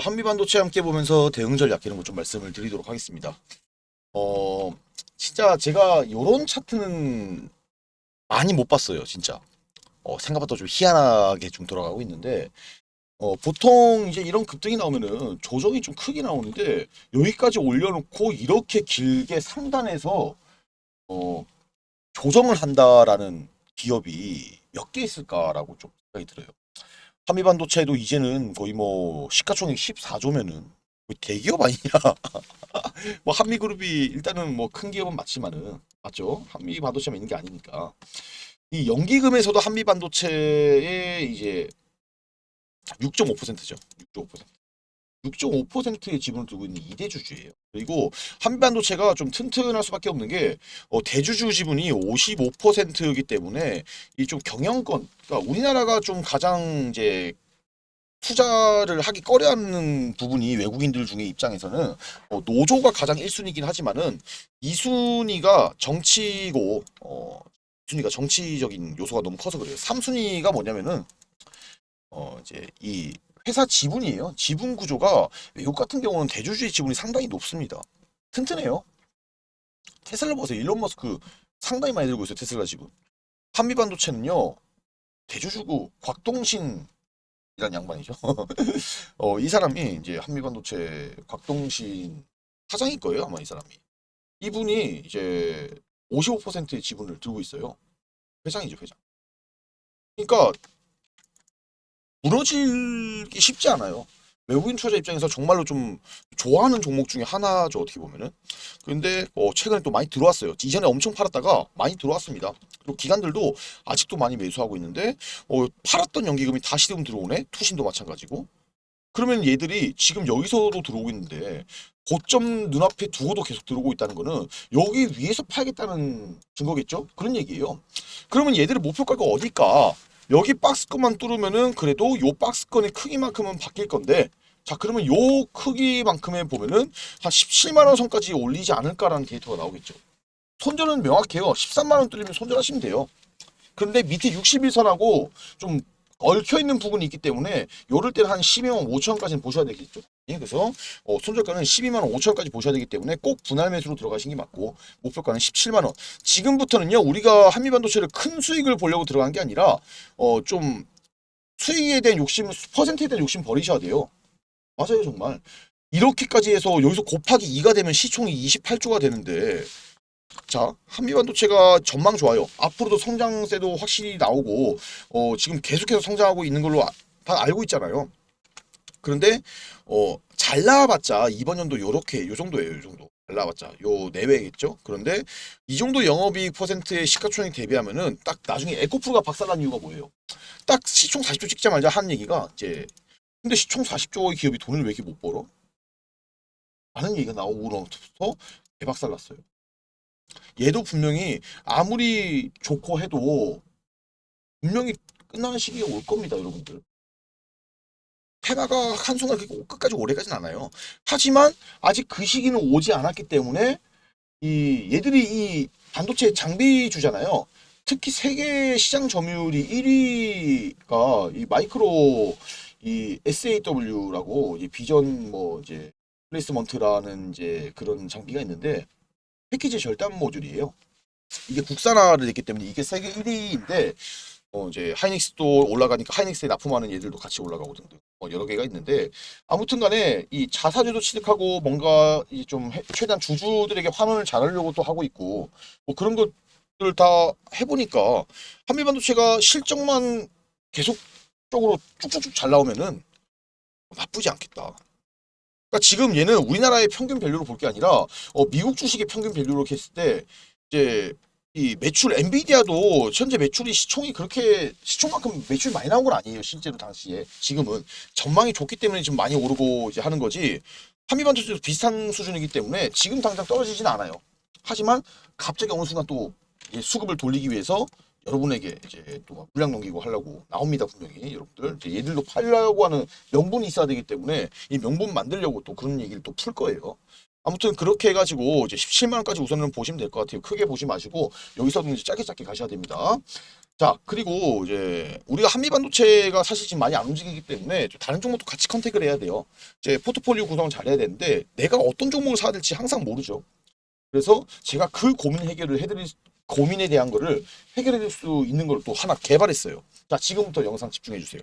한미 반도체 함께 보면서 대응 전략 이런 거 좀 말씀을 드리도록 하겠습니다. 어, 진짜 제가 요런 차트는 많이 못 봤어요, 진짜. 어, 생각보다 좀 희한하게 좀 돌아가고 있는데, 어, 보통 이제 이런 급등이 나오면은 조정이 좀 크게 나오는데, 여기까지 올려놓고 이렇게 길게 상단에서, 어, 조정을 한다라는 기업이 몇 개 있을까라고 좀 생각이 들어요. 한미반도체도 이제는 거의 뭐 시가총액 14조면은 대기업 아니냐? 뭐 한미그룹이 일단은 뭐 큰 기업은 맞지만은 맞죠? 한미반도체만 있는 게 아니니까 이 연기금에서도 한미반도체의 이제 6.5%죠. 6.5%. 6.5%의 지분을 두고 있는 이대주주예요. 그리고 한미반도체가 좀 튼튼할 수밖에 없는 게 어, 대주주 지분이 55%이기 때문에 이 좀 경영권, 그러니까 우리나라가 좀 가장 이제 투자를 하기 꺼려하는 부분이 외국인들 중에 입장에서는 어, 노조가 가장 1순위긴 하지만은 2순위가 정치고 어, 2순위가 정치적인 요소가 너무 커서 그래요. 3순위가 뭐냐면은 어, 이제 이 회사 지분이에요. 지분 구조가 외국 같은 경우는 대주주의 지분이 상당히 높습니다. 튼튼해요. 테슬라 보세요. 일론 머스크 상당히 많이 들고 있어요. 테슬라 지분. 한미반도체는요. 대주주고 곽동신 이란 양반이죠. 어, 이 사람이 이제 한미반도체 곽동신 사장일 거예요. 아마 이 사람이. 이분이 이제 55%의 지분을 들고 있어요. 회장이죠, 회장. 그러니까 무너지기 쉽지 않아요. 외국인 투자자 입장에서 정말로 좀 좋아하는 종목 중에 하나죠 어떻게 보면은. 근데 어, 최근에 또 많이 들어왔어요. 이전에 엄청 팔았다가 많이 들어왔습니다. 그리고 기관들도 아직도 많이 매수하고 있는데 어, 팔았던 연기금이 다시 좀 들어오네. 투신도 마찬가지고. 그러면 얘들이 지금 여기서도 들어오고 있는데 고점 눈앞에 두고도 계속 들어오고 있다는 거는 여기 위에서 팔겠다는 증거겠죠? 그런 얘기예요. 그러면 얘들의 목표가가 어딜까? 여기 박스권만 뚫으면은 그래도 요 박스권의 크기만큼은 바뀔 건데 자 그러면 요 크기만큼에 보면은 한 17만 원 선까지 올리지 않을까라는 데이터가 나오겠죠. 손절은 명확해요. 13만 원 뚫리면 손절하시면 돼요. 그런데 밑에 61선하고 좀 얽혀 있는 부분이 있기 때문에 요럴 때는 한 12만 5천 원까지는 보셔야 되겠죠. 예, 그래서 어, 손절가는 12만 5천 원까지 보셔야 되기 때문에 꼭 분할 매수로 들어가시는 게 맞고 목표가는 17만 원. 지금부터는요 우리가 한미반도체를 큰 수익을 보려고 들어간 게 아니라 어 좀 수익에 대한 욕심, 퍼센트에 대한 욕심 버리셔야 돼요. 맞아요 정말. 이렇게까지 해서 여기서 곱하기 2가 되면 시총이 28조가 되는데 자, 한미반도체가 전망 좋아요. 앞으로도 성장세도 확실히 나오고, 어, 지금 계속해서 성장하고 있는 걸로 아- 다 알고 있잖아요. 그런데, 어, 잘 나와봤자, 이번 연도 요렇게, 요 정도예요, 요 정도. 잘 나와봤자, 요 내외겠죠? 그런데, 이 정도 영업이익 퍼센트의 시가총액 대비하면은, 딱 나중에 에코프로가 박살난 이유가 뭐예요? 딱 시총 40조 찍자마자 한 얘기가, 이제, 근데 시총 40조의 기업이 돈을 왜 이렇게 못 벌어? 라는 얘기가 나오고 나서부터 대박살 났어요. 얘도 분명히 아무리 좋고 해도 분명히 끝나는 시기가 올 겁니다, 여러분들. 테마가 한순간 끝까지 오래가진 않아요. 하지만 아직 그 시기는 오지 않았기 때문에 이 얘들이 이 반도체 장비 주잖아요. 특히 세계 시장 점유율이 1위가 이 마이크로 이 SAW라고 이 비전 뭐 이제 플레이스먼트라는 이제 그런 장비가 있는데 패키지 절단 모듈이에요. 이게 국산화를 됐기 때문에 이게 세계 1위인데 어 이제 하이닉스도 올라가니까 하이닉스에 납품하는 얘들도 같이 올라가고 등등 어 여러 개가 있는데 아무튼간에 이 자사주도 취득하고 뭔가 이 좀 최대한 주주들에게 환원을 잘하려고 또 하고 있고 뭐 그런 것들 다 해보니까 한미반도체가 실적만 계속적으로 쭉쭉쭉 잘 나오면은 나쁘지 않겠다. 그러니까 지금 얘는 우리나라의 평균 밸류로 볼 게 아니라 어, 미국 주식의 평균 밸류로 했을 때 이제 이 매출 엔비디아도 현재 매출이 시총이 그렇게 시총만큼 매출이 많이 나온 건 아니에요 실제로 당시에. 지금은 전망이 좋기 때문에 지금 많이 오르고 이제 하는 거지. 한미반도체도 비슷한 수준이기 때문에 지금 당장 떨어지진 않아요. 하지만 갑자기 어느 순간 또 수급을 돌리기 위해서 여러분에게 이제 또 물량 넘기고 하려고 나옵니다 분명히. 여러분들 이제 얘들도 팔려고 하는 명분이 있어야 되기 때문에 이 명분 만들려고 또 그런 얘기를 또 풀 거예요. 아무튼 그렇게 해가지고 이제 17만 원까지 우선은 보시면 될 것 같아요. 크게 보지 마시고 여기서는 이제 짧게 짧게 가셔야 됩니다. 자, 그리고 이제 우리가 한미 반도체가 사실 지금 많이 안 움직이기 때문에 좀 다른 종목도 같이 컨택을 해야 돼요. 이제 포트폴리오 구성을 잘해야 되는데 내가 어떤 종목을 사야 될지 항상 모르죠. 그래서 제가 그 고민 해결을 해드릴 고민에 대한 거를 해결해 줄 수 있는 걸 또 하나 개발했어요. 자, 지금부터 영상 집중해 주세요.